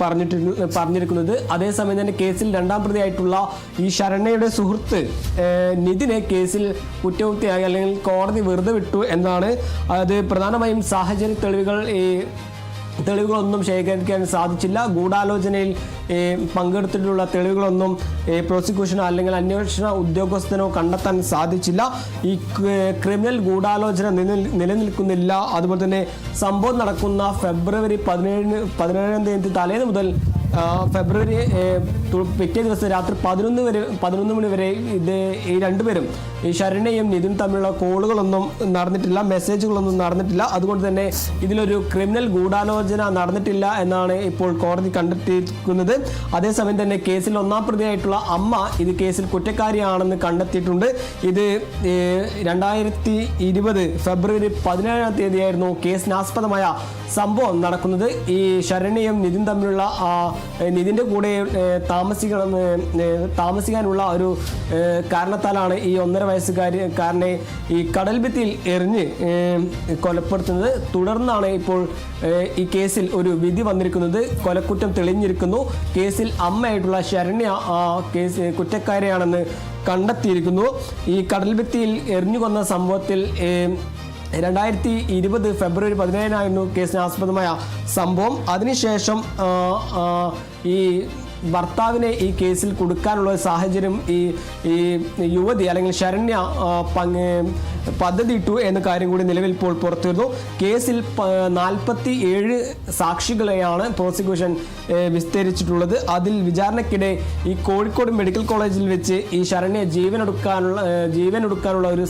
പറഞ്ഞിട്ട് പറഞ്ഞിരിക്കുന്നത്. അതേസമയം തന്നെ കേസിൽ രണ്ടാം പ്രതിയായിട്ടുള്ള ഈ ശരണയുടെ സുഹൃത്ത് നിതിനെ കേസിൽ കുറ്റകൃത്യമായി അല്ലെങ്കിൽ കോടതി വെറുതെ വിട്ടു എന്നാണ്. അത് പ്രധാനമായും സാഹചര്യ തെളിവുകൾ ഈ തെളിവുകളൊന്നും ശേഖരിക്കാൻ സാധിച്ചില്ല. ഗൂഢാലോചനയിൽ പങ്കെടുത്തിട്ടുള്ള തെളിവുകളൊന്നും പ്രോസിക്യൂഷനോ അല്ലെങ്കിൽ അന്വേഷണ ഉദ്യോഗസ്ഥനോ കണ്ടെത്താൻ സാധിച്ചില്ല. ഈ ക്രിമിനൽ ഗൂഢാലോചന നിലനിൽ- നിലനിൽക്കുന്നില്ല. അതുപോലെ തന്നെ സംഭവം നടക്കുന്ന ഫെബ്രുവരി പതിനേഴിന് പതിനേഴാം തീയതി തലേന്ന് മുതൽ ഫെബ്രുവരി പിറ്റേ ദിവസം രാത്രി പതിനൊന്ന് വരെ പതിനൊന്ന് മണി വരെ ഇത് ഈ രണ്ടുപേരും ഈ ശരണയും നിതിൻ തമ്മിലുള്ള കോളുകളൊന്നും നടന്നിട്ടില്ല മെസ്സേജുകളൊന്നും നടന്നിട്ടില്ല. അതുകൊണ്ട് തന്നെ ഇതിലൊരു ക്രിമിനൽ ഗൂഢാലോചന നടന്നിട്ടില്ല എന്നാണ് ഇപ്പോൾ കോടതി കണ്ടെത്തിയിരിക്കുന്നത്. അതേസമയം തന്നെ കേസിൽ ഒന്നാം പ്രതിയായിട്ടുള്ള അമ്മ ഇത് കേസിൽ കുറ്റക്കാരിയാണെന്ന് കണ്ടെത്തിയിട്ടുണ്ട്. ഇത് രണ്ടായിരത്തി ഇരുപത് ഫെബ്രുവരി പതിനേഴാം തീയതിയായിരുന്നു കേസിനാസ്പദമായ സംഭവം നടക്കുന്നത്. ഈ ശരണ്യയും നിതിൻ തമ്മിലുള്ള ആ, നിതിന്റെ കൂടെ താമസിക്കണം താമസിക്കാനുള്ള ഒരു കാരണത്താലാണ് ഈ ഒന്നര വയസ്സുകാരി കാരനെ ഈ കടൽ ഭിത്തിയിൽ എറിഞ്ഞ് കൊലപ്പെടുത്തുന്നത്. തുടർന്നാണ് ഇപ്പോൾ ഈ കേസിൽ ഒരു വിധി വന്നിരിക്കുന്നത്. കൊലക്കുറ്റം തെളിഞ്ഞിരിക്കുന്നു. കേസിൽ അമ്മയായിട്ടുള്ള ശരണ്യ കേസ് കുറ്റക്കാരെയാണെന്ന് കണ്ടെത്തിയിരിക്കുന്നു. ഈ കടൽ ഭിത്തിയിൽ എറിഞ്ഞു കൊന്ന സംഭവത്തിൽ രണ്ടായിരത്തി ഇരുപത് ഫെബ്രുവരി പതിനേഴിനായിരുന്നു കേസിന് ആസ്പദമായ സംഭവം. അതിനുശേഷം ഈ ഭർത്താവിനെ ഈ കേസിൽ കൊടുക്കാനുള്ള സാഹചര്യം ഈ ഈ യുവതി അല്ലെങ്കിൽ ശരണ്യ പങ് പങ്ക് പദ്ധതിയിട്ടു എന്ന കാര്യം കൂടി നിലവിൽ ഇപ്പോൾ പുറത്തുവരുന്നു. കേസിൽ നാൽപ്പത്തി ഏഴ് സാക്ഷികളെയാണ് പ്രോസിക്യൂഷൻ വിസ്തരിച്ചിട്ടുള്ളത്. അതിൽ വിചാരണയ്ക്കിടെ ഈ കോഴിക്കോട് മെഡിക്കൽ കോളേജിൽ വെച്ച് ഈ ശരണ്യ ജീവനെടുക്കാനുള്ള ജീവനെടുക്കാനുള്ള ഒരു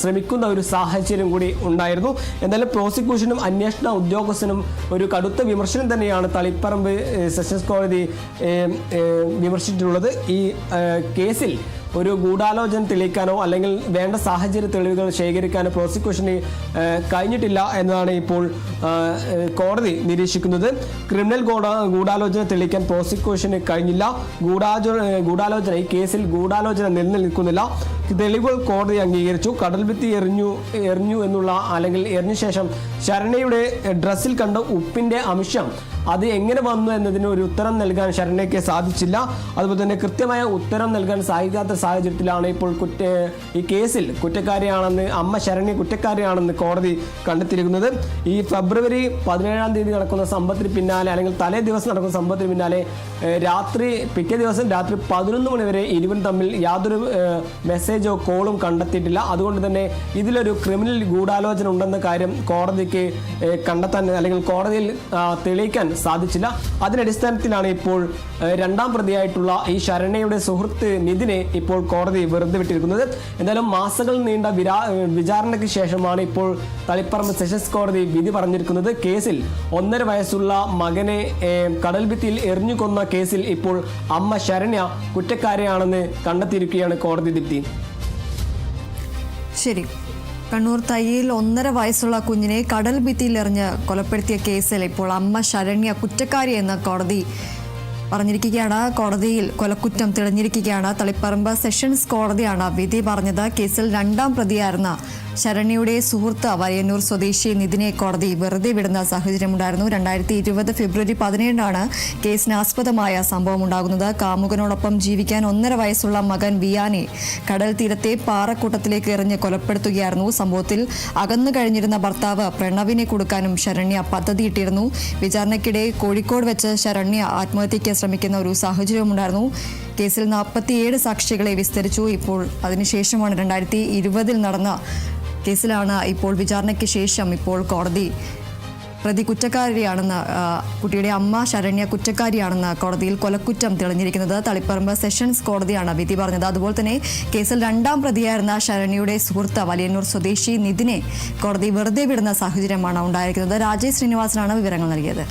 ശ്രമിക്കുന്ന ഒരു സാഹചര്യം കൂടി ഉണ്ടായിരുന്നു. എന്നാലും പ്രോസിക്യൂഷനും അന്വേഷണ ഉദ്യോഗസ്ഥനും ഒരു കടുത്ത വിമർശനം തന്നെയാണ് തളിപ്പറമ്പ് സെഷൻസ് കോടതി വിമർശിച്ചിട്ടുള്ളത് ഈ കേസിൽ ഒരു ഗൂഢാലോചന തെളിയിക്കാനോ അല്ലെങ്കിൽ വേണ്ട സാഹചര്യ തെളിവുകൾ ശേഖരിക്കാനോ പ്രോസിക്യൂഷന് കഴിഞ്ഞിട്ടില്ല എന്നതാണ് ഇപ്പോൾ കോടതി നിരീക്ഷിക്കുന്നത്. ക്രിമിനൽ ഗൂഢ ഗൂഢാലോചന തെളിയിക്കാൻ പ്രോസിക്യൂഷന് കഴിഞ്ഞില്ല. ഗൂഢാചോ ഗൂഢാലോചന ഈ കേസിൽ ഗൂഢാലോചന നിലനിൽക്കുന്നില്ല. തെളിവുകൾ കോടതി അംഗീകരിച്ചു. കടൽ ഭിത്തി എറിഞ്ഞു എറിഞ്ഞു എന്നുള്ള അല്ലെങ്കിൽ എറിഞ്ഞ ശേഷം ശരണയുടെ ഡ്രസ്സിൽ കണ്ട ഉപ്പിന്റെ അംശം അത് എങ്ങനെ വന്നു എന്നതിന് ഒരു ഉത്തരം നൽകാൻ ശരണയ്ക്ക് സാധിച്ചില്ല. അതുപോലെ തന്നെ കൃത്യമായ ഉത്തരം നൽകാൻ സാധിക്കാത്ത സാഹചര്യത്തിലാണ് ഇപ്പോൾ കുറ്റ ഈ കേസിൽ കുറ്റക്കാരിയാണെന്ന് അമ്മ ശരണ്യ കുറ്റക്കാരിയാണെന്ന് കോടതി കണ്ടെത്തിയിരിക്കുന്നത്. ഈ ഫെബ്രുവരി പതിനേഴാം തീയതി നടക്കുന്ന സംഭവത്തിന് പിന്നാലെ അല്ലെങ്കിൽ തലേ ദിവസം നടക്കുന്ന സംഭവത്തിന് പിന്നാലെ രാത്രി പിറ്റേ ദിവസം രാത്രി പതിനൊന്ന് മണി വരെ ഇരുവരും തമ്മിൽ യാതൊരു മെസ്സേജോ കോളും കണ്ടെത്തിയിട്ടില്ല. അതുകൊണ്ട് തന്നെ ഇതിലൊരു ക്രിമിനൽ ഗൂഢാലോചന ഉണ്ടെന്ന കാര്യം കോടതിക്ക് കണ്ടെത്താൻ അല്ലെങ്കിൽ കോടതിയിൽ തെളിയിക്കാൻ സാധിച്ചില്ല. അതിനടിസ്ഥാനത്തിലാണ് ഇപ്പോൾ രണ്ടാം പ്രതിയായിട്ടുള്ള ഈ ശരണയുടെ സുഹൃത്ത് നിതിനെ ഇപ്പോൾ കോടതി വെറുതെ വിട്ടിരിക്കുന്നത്. എന്തായാലും മാസങ്ങൾ നീണ്ട വിരാ വിചാരണയ്ക്ക് ശേഷമാണ് ഇപ്പോൾ തളിപ്പറമ്പ് സെഷൻസ് കോടതി വിധി പറഞ്ഞിരിക്കുന്നത്. കേസിൽ ഒന്നര വയസ്സുള്ള മകനെ കടൽ ഭിത്തിയിൽ എറിഞ്ഞു കൊന്ന കേസിൽ ഇപ്പോൾ അമ്മ ശരണ്യ കുറ്റക്കാരെയാണെന്ന് കണ്ടെത്തിയിരിക്കുകയാണ് കോടതി ദിപ്തി ശരി. കണ്ണൂർ തയ്യയിൽ ഒന്നര വയസ്സുള്ള കുഞ്ഞിനെ കടൽ ഭിത്തിയിലെറിഞ്ഞ് കൊലപ്പെടുത്തിയ കേസിൽ ഇപ്പോൾ അമ്മ ശരണ്യ കുറ്റക്കാരി എന്ന് കോടതി പറഞ്ഞിരിക്കുകയാണ്. കോടതിയിൽ കൊലക്കുറ്റം തെളിഞ്ഞിരിക്കുകയാണ്. തളിപ്പറമ്പ് സെഷൻസ് കോടതിയാണ് വിധി പറഞ്ഞത്. കേസിൽ രണ്ടാം പ്രതിയായിരുന്ന ശരണ്യയുടെ സുഹൃത്ത് വയ്യന്നൂർ സ്വദേശി നിതിനെ കോടതി വെറുതെ വിടുന്ന സാഹചര്യമുണ്ടായിരുന്നു രണ്ടായിരത്തി ഇരുപത് ഫെബ്രുവരി പതിനേഴിനാണ് കേസിന് ആസ്പദമായ സംഭവം ഉണ്ടാകുന്നത്. കാമുകനോടൊപ്പം ജീവിക്കാൻ ഒന്നര വയസ്സുള്ള മകൻ വിയാനെ കടൽ തീരത്തെ പാറക്കൂട്ടത്തിലേക്ക് എറിഞ്ഞ് കൊലപ്പെടുത്തുകയായിരുന്നു. സംഭവത്തിൽ അകന്നു കഴിഞ്ഞിരുന്ന ഭർത്താവ് പ്രണവിനെ കൊടുക്കാനും ശരണ്യ പദ്ധതിയിട്ടിരുന്നു. വിചാരണയ്ക്കിടെ കോഴിക്കോട് വെച്ച് ശരണ്യ ആത്മഹത്യയ്ക്ക് ശ്രമിക്കുന്ന ഒരു സാഹചര്യമുണ്ടായിരുന്നു കേസിൽ നാൽപ്പത്തിയേഴ് സാക്ഷികളെ വിസ്തരിച്ചു. ഇപ്പോൾ അതിനുശേഷമാണ് രണ്ടായിരത്തി ഇരുപതിൽ നടന്ന കേസിലാണ് ഇപ്പോൾ വിചാരണയ്ക്ക് ശേഷം ഇപ്പോൾ കോടതി പ്രതി കുറ്റക്കാരിയാണെന്ന് കുട്ടിയുടെ അമ്മ ശരണ്യ കുറ്റക്കാരിയാണെന്ന് കോടതിയിൽ കൊലക്കുറ്റം തെളിഞ്ഞിരിക്കുന്നത് തളിപ്പറമ്പ് സെഷൻസ് കോടതിയാണ് വിധി പറഞ്ഞത്. അതുപോലെ തന്നെ കേസിൽ രണ്ടാം പ്രതിയായിരുന്ന ശരണ്യയുടെ സുഹൃത്ത് വലിയന്നൂർ സ്വദേശി നിതിനെ കോടതി വെറുതെ വിടുന്ന സാഹചര്യമാണ് ഉണ്ടായിരിക്കുന്നത്. രാജേഷ് ശ്രീനിവാസനാണ് വിവരങ്ങൾ നൽകിയത്.